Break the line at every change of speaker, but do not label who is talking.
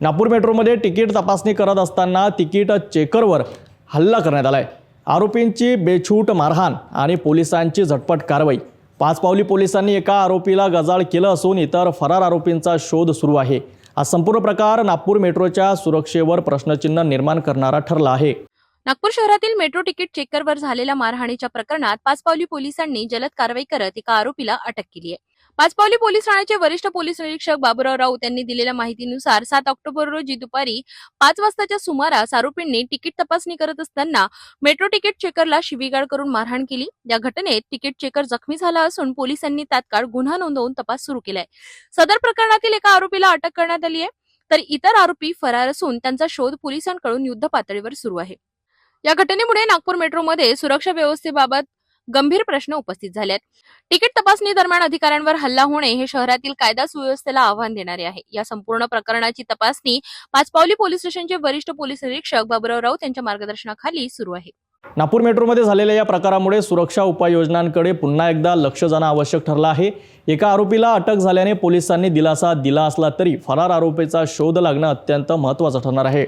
नागपूर मेट्रोमध्ये तिकीट तपासणी करत असताना तिकीट चेकरवर हल्ला करण्यात आला आहे आरोपींची बेछूट मारहाण आणि पोलिसांची झटपट कारवाई. पाचपावली पोलिसांनी एका आरोपीला गजाळ केलं असून इतर फरार आरोपींचा शोध सुरू आहे. हा संपूर्ण प्रकार नागपूर मेट्रोच्या सुरक्षेवर प्रश्नचिन्ह निर्माण करणारा ठरला आहे.
नागपूर शहरातील मेट्रो तिकीट चेकरवर झालेल्या मारहाणीच्या प्रकरणात पाचपावली पोलिसांनी जलद कारवाई करत एका आरोपीला अटक केली आहे. पाचपावली पोलीस ठाण्याचे वरिष्ठ पोलीस निरीक्षक बाबुराव राऊत यांनी दिलेल्या माहितीनुसार सात ऑक्टोबर रोजी दुपारी पाच वाजताच्या सुमारास आरोपींनी तिकीट तपासणी करत असताना मेट्रो तिकीट चेकरला शिवीगाळ करून मारहाण केली. या घटनेत तिकीट चेकर जखमी झाला असून पोलिसांनी तात्काळ गुन्हा नोंदवून तपास सुरू केलाय. सदर प्रकरणातील एका आरोपीला अटक करण्यात आली आहे तर इतर आरोपी फरार असून त्यांचा शोध पोलिसांकडून युद्ध पातळीवर सुरू आहे. या घटनेमुळे नागपूर मेट्रोमध्ये सुरक्षा व्यवस्थेबाबत गंभीर प्रश्न उपस्थित झाले आहेत तिकीट तपासणी दरम्यान अधिकाऱ्यांवर हल्ला होणे हे शहरातील कायदा सुव्यवस्थेला आव्हान देणारे आहे. या संपूर्ण प्रकरणाची तपासणी पाचपावली पोलीस स्टेशनचे वरिष्ठ पोलीस निरीक्षक बाबुराव राऊत यांच्या मार्गदर्शनाखाली सुरू आहे.
नागपूर मेट्रोमध्ये झालेल्या या प्रकारामुळे सुरक्षा उपाययोजनांकडे पुन्हा एकदा लक्ष जाणं आवश्यक ठरलं आहे. एका आरोपीला अटक झाल्याने पोलिसांनी दिलासा दिला असला तरी फरार आरोपीचा शोध लागणं अत्यंत महत्त्वाचं ठरणार आहे.